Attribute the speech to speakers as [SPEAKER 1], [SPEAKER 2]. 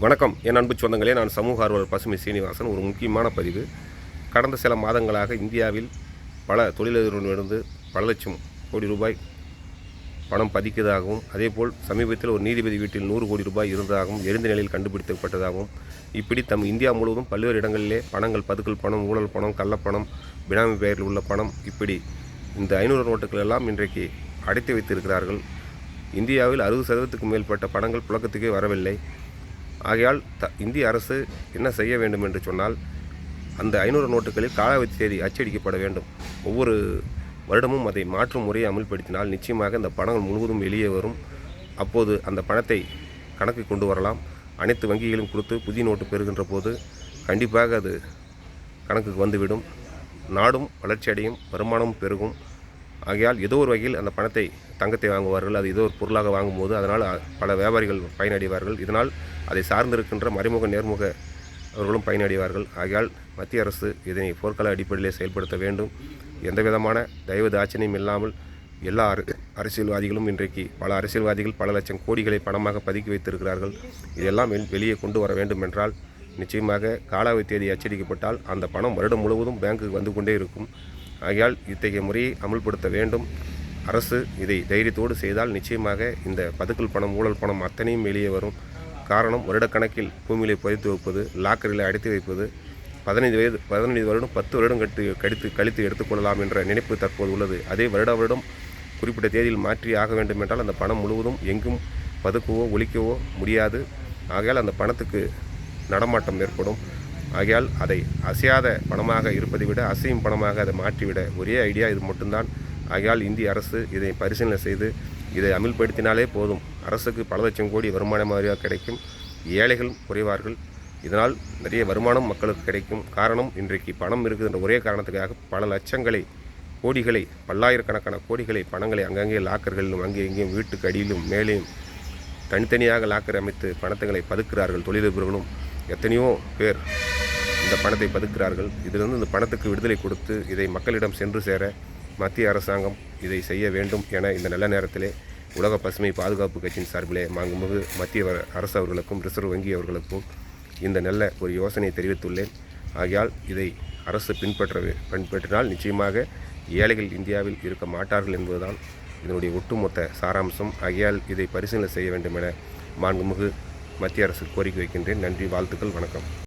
[SPEAKER 1] வணக்கம். என் அன்பு சொந்தங்களே நான் சமூக ஆர்வலர் பசுமை சீனிவாசன். ஒரு முக்கியமான பதிவு. கடந்த சில மாதங்களாக இந்தியாவில் பல தொழிலதிபர்களிடமிருந்து பல லட்சம் கோடி ரூபாய் பணம் பதிக்கதாகவும் அதேபோல் சமீபத்தில் ஒரு நீதிபதி வீட்டில் நூறு கோடி ரூபாய் இருந்ததாகவும் எரிந்த நிலையில் கண்டுபிடிக்கப்பட்டதாகவும் இப்படி தம் இந்தியா முழுவதும் பல்வேறு இடங்களிலே பணங்கள் பதுக்கல் பணம் ஊழல் பணம் கள்ளப்பணம் பினாமி பெயரில் உள்ள பணம் இப்படி இந்த ஐநூறு நோட்டுகள் எல்லாம் இன்றைக்கு அடைத்து வைத்திருக்கிறார்கள். இந்தியாவில் அறுபது சதவீதத்துக்கு மேற்பட்ட பணங்கள் புழக்கத்துக்கே வரவில்லை. ஆகையால் த இந்திய அரசு என்ன செய்ய வேண்டும் என்று சொன்னால் அந்த ஐநூறு நோட்டுகளில் காலாவதி தேதி அச்சடிக்கப்பட வேண்டும். ஒவ்வொரு வருடமும் அதை மாற்றும் முறையை அமல்படுத்தினால் நிச்சயமாக இந்த பணங்கள் முழுவதும் வெளியே வரும். அப்போது அந்த பணத்தை கணக்கு கொண்டு வரலாம். அனைத்து வங்கிகளும் கொடுத்து புதிய நோட்டு பெறுகின்ற போது கண்டிப்பாக அது கணக்குக்கு வந்துவிடும். நாடும் வளர்ச்சியடையும் வருமானமும் பெருகும். ஆகையால் ஏதோ ஒரு வகையில் அந்த பணத்தை தங்கத்தை வாங்குவார்கள். அது ஏதோ ஒரு பொருளாக வாங்கும்போது அதனால் பல வியாபாரிகள் பயனடைவார்கள். இதனால் அதை சார்ந்திருக்கின்ற மறைமுக நேர்முக அவர்களும் பயனடைவார்கள். ஆகையால் மத்திய அரசு இதனை போர்க்கால அடிப்படையிலே செயல்படுத்த வேண்டும். எந்த விதமான தயவு தாட்சணியம் இல்லாமல் எல்லா அரசியல்வாதிகளும் இன்றைக்கு பல அரசியல்வாதிகள் பல லட்சம் கோடிகளை பணமாக பதுக்கி வைத்திருக்கிறார்கள். இதெல்லாம் வெளியே கொண்டு வர வேண்டும் என்றால் நிச்சயமாக காலாவதி தேதி அச்சடிக்கப்பட்டால் அந்த பணம் வருடம் முழுவதும் பேங்குக்கு வந்து கொண்டே இருக்கும். ஆகையால் இத்தகைய முறையை அமுல்படுத்த வேண்டும். அரசு இதை தைரியத்தோடு செய்தால் நிச்சயமாக இந்த பதுக்கல் பணம் ஊழல் பணம் அத்தனையும் வெளியே வரும். காரணம் வருடக்கணக்கில் பூமியிலே புதைத்து வைப்பது லாக்கரில் அடைத்து வைப்பது பதினைந்து வயது பதினைந்து வருடம் பத்து வருடம் கட்டு கடித்து கழித்து எடுத்துக்கொள்ளலாம் என்ற நினைப்பு தற்போது உள்ளது. அதே வருட வருடம் குறிப்பிட்ட தேதியில் மாற்றி ஆக வேண்டும் என்றால் அந்த பணம் முழுவதும் எங்கும் பதுக்கவோ ஒழிக்கவோ முடியாது. ஆகையால் அந்த பணத்துக்கு நடமாட்டம் ஏற்படும். ஆகையால் அதை அசையாத பணமாக இருப்பதை விட அசையும் பணமாக அதை மாற்றிவிட ஒரே ஐடியா இது மட்டும்தான். ஆகையால் இந்திய அரசு இதை பரிசீலனை செய்து இதை அமல்படுத்தினாலே போதும். அரசுக்கு பல லட்சம் கோடி வருமான மாதிரியாக கிடைக்கும். ஏழைகள் குறைவார்கள். இதனால் நிறைய வருமானம் மக்களுக்கு கிடைக்கும். காரணம் இன்றைக்கு பணம் இருக்குதுன்ற ஒரே காரணத்துக்காக பல லட்சங்களை கோடிகளை பல்லாயிரக்கணக்கான கோடிகளை பணங்களை அங்கங்கே லாக்கர்களிலும் அங்கே இங்கேயும் வீட்டுக்கு அடியிலும் மேலேயும் தனித்தனியாக லாக்கர் அமைத்து பணத்தங்களை பதுக்கிறார்கள் தொழிலதிபர்களும் எத்தனையோ பேர் இந்த பணத்தை பதுக்கிறார்கள் இதிலிருந்து இந்த பணத்துக்கு விடுதலை கொடுத்து இதை மக்களிடம் சென்று சேர மத்திய அரசாங்கம் இதை செய்ய வேண்டும் என இந்த நல்ல நேரத்திலே உலக பசுமை பாதுகாப்பு கட்சியின் சார்பிலே மாண்புமிகு மத்திய வ- அரசு அவர்களுக்கும் ரிசர்வ் வங்கி அவர்களுக்கும் இந்த நல்ல ஒரு யோசனையை தெரிவித்துள்ளேன். ஆகையால் இதை அரசு பின்பற்ற பின்பற்றினால் நிச்சயமாக ஏழைகள் இந்தியாவில் இருக்க மாட்டார்கள் என்பதுதான் இதனுடைய ஒட்டுமொத்த சாராம்சம். ஆகையால் இதை பரிசீலனை செய்ய வேண்டும் என மாண்புமிகு மத்திய அரசு கோரிக்கை வைக்கின்றேன். நன்றி வாழ்த்துக்கள் வணக்கம்.